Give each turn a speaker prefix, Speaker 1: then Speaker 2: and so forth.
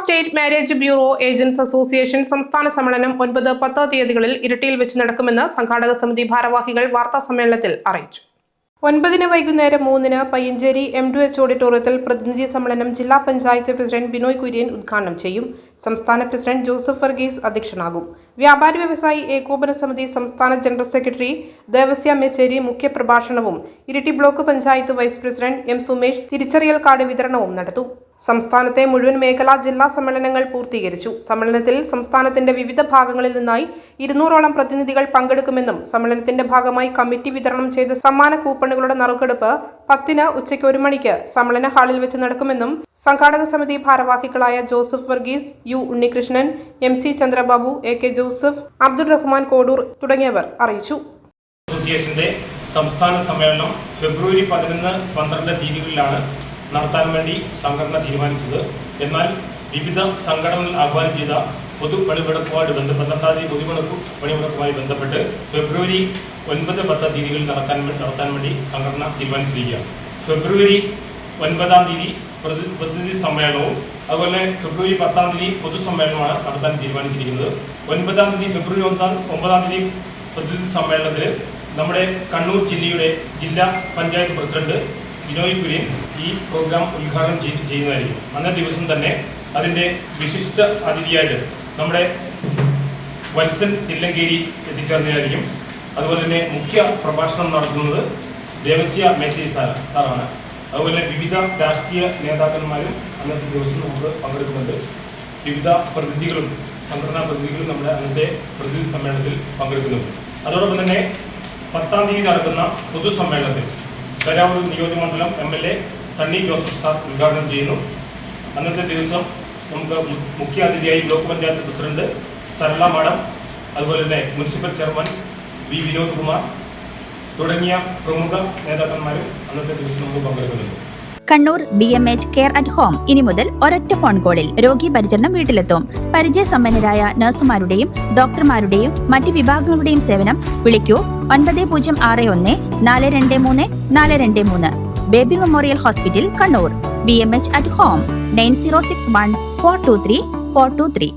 Speaker 1: State marriage bureau agents association സംസ്ഥാന സമ്മേളനം ഒൻപത് പത്ത് തീയതികളിൽ ഇരിട്ടിയിൽ വെച്ച് നടക്കുമെന്ന് സംഘാടക സമിതി ഭാരവാഹികൾ വാർത്താ സമ്മേളനത്തിൽ അറിയിച്ചു. ഒൻപതിന് വൈകുന്നേരം മൂന്നിന് പയ്യഞ്ചേരി എം ടു എച്ച് ഓഡിറ്റോറിയത്തിൽ പ്രതിനിധി സമ്മേളനം ജില്ലാ പഞ്ചായത്ത് പ്രസിഡന്റ് ബിനോയ് കുര്യൻ ഉദ്ഘാടനം ചെയ്യും. സംസ്ഥാന പ്രസിഡന്റ് ജോസഫ് വർഗീസ് അധ്യക്ഷനാകും. വ്യാപാരി വ്യവസായി ഏകോപന സമിതി സംസ്ഥാന general secretary Devasya Mechery മുഖ്യപ്രഭാഷണവും Iritty block panchayat vice president M Sumesh തിരിച്ചറിയൽ കാർഡ് വിതരണവും നടത്തും. സംസ്ഥാനത്തെ മുഴുവൻ മേഖലാ ജില്ലാ സമ്മേളനങ്ങൾ പൂർത്തീകരിച്ചു. സമ്മേളനത്തിൽ സംസ്ഥാനത്തിന്റെ വിവിധ ഭാഗങ്ങളിൽ നിന്നായി ഇരുന്നൂറോളം പ്രതിനിധികൾ പങ്കെടുക്കുമെന്നും സമ്മേളനത്തിന്റെ ഭാഗമായി കമ്മിറ്റി വിതരണം ചെയ്ത സമ്മാന കൂപ്പണുകളുടെ നറുക്കെടുപ്പ് പത്തിന് ഉച്ചയ്ക്ക് ഒരു മണിക്ക് സമ്മേളന ഹാളിൽ വെച്ച് നടക്കുമെന്നും സംഘാടക സമിതി ഭാരവാഹികളായ Joseph Varghese U Unnikrishnan M C Chandrababu A K Joseph Abdul Rahman Kodur തുടങ്ങിയവർ അറിയിച്ചു.
Speaker 2: അസോസിയേഷന്റെ സംസ്ഥാന സമ്മേളനം ഫെബ്രുവരി പതിനൊന്ന് പന്ത്രണ്ട് തീയതികളിലാണ് നടത്താൻ വേണ്ടി സംഘടന തീരുമാനിച്ചത്. എന്നാൽ വിവിധ സംഘടനകൾ ആഹ്വാനം ചെയ്ത പൊതു പണിമുടക്കുമായിട്ട് ബന്ധപ്പെട്ട് പന്ത്രണ്ടാം തീയതി പൊതുമുടക്കു പണിമുടക്കുമായി ബന്ധപ്പെട്ട് ഫെബ്രുവരി ഒൻപത് പത്ത് തീയതികളിൽ നടക്കാൻ നടത്താൻ വേണ്ടി സംഘടന തീരുമാനിച്ചിരിക്കുകയാണ്. ഫെബ്രുവരി ഒൻപതാം തീയതി പ്രതി- പ്രതിനിധി സമ്മേളനവും അതുപോലെ ഫെബ്രുവരി പത്താം തീയതി പൊതുസമ്മേളനമാണ് നടത്താൻ തീരുമാനിച്ചിരിക്കുന്നത്. ഒൻപതാം തീയതി ഫെബ്രുവരി ഒന്നാം ഒമ്പതാം തീയതി പ്രതിനിധി സമ്മേളനത്തിൽ നമ്മുടെ കണ്ണൂർ ജില്ലയുടെ ജില്ലാ പഞ്ചായത്ത് പ്രസിഡന്റ് ബിനോയ് കുര്യൻ ഈ പ്രോഗ്രാം ഉദ്ഘാടനം ചെയ്- ചെയ്യുന്നതായിരിക്കും. അന്നേ ദിവസം തന്നെ അതിന്റെ വിശിഷ്ട അതിഥിയായിട്ട് നമ്മുടെ വത്സൻ തില്ലങ്കേരി എത്തിച്ചേർന്നതായിരിക്കും. അതുപോലെ തന്നെ മുഖ്യ പ്രഭാഷണം നടത്തുന്നത് ദേവസ്യ മേത്തി സാർ സാറാണ്. അതുപോലെ വിവിധ രാഷ്ട്രീയ നേതാക്കന്മാരും അന്നത്തെ ദിവസം നമുക്ക് പങ്കെടുക്കുന്നുണ്ട്. വിവിധ പ്രതിനിധികളും സംഘടനാ പ്രതിനിധികളും നമ്മുടെ അന്നത്തെ പ്രതിനിധി സമ്മേളനത്തിൽ പങ്കെടുക്കുന്നുണ്ട്. അതോടൊപ്പം തന്നെ പത്താം തീയതി നടക്കുന്ന പൊതുസമ്മേളനത്തിൽ കരാവൂർ നിയോജകമണ്ഡലം M L A Sunny Joseph sir ഉദ്ഘാടനം ചെയ്യുന്നു. അന്നത്തെ ദിവസം നമുക്ക് മുഖ്യ അതിഥിയായി block panchayat president Sarala madam അതുപോലെ തന്നെ municipal chairman V Vinod Kumar തുടങ്ങിയ പ്രമുഖ നേതാക്കന്മാരും അന്നത്തെ ദിവസം നമുക്ക് പങ്കെടുക്കുന്നുണ്ട്.
Speaker 3: Kannur B M H care at home ഇനി മുതൽ ഒരൊറ്റ ഫോൺ കോളിൽ രോഗി പരിചരണം വീട്ടിലെത്തും. പരിചയസമ്പന്നരായ നഴ്സുമാരുടെയും ഡോക്ടർമാരുടെയും മറ്റ് വിഭാഗങ്ങളുടെയും സേവനം വിളിക്കൂ ഒൻപത് പൂജ്യം ആറ് ഒന്ന് നാല് രണ്ട് മൂന്ന് നാല് രണ്ട് മൂന്ന്. Baby memorial hospital Kannur. B M H at home. Nine zero six one four two three four two three.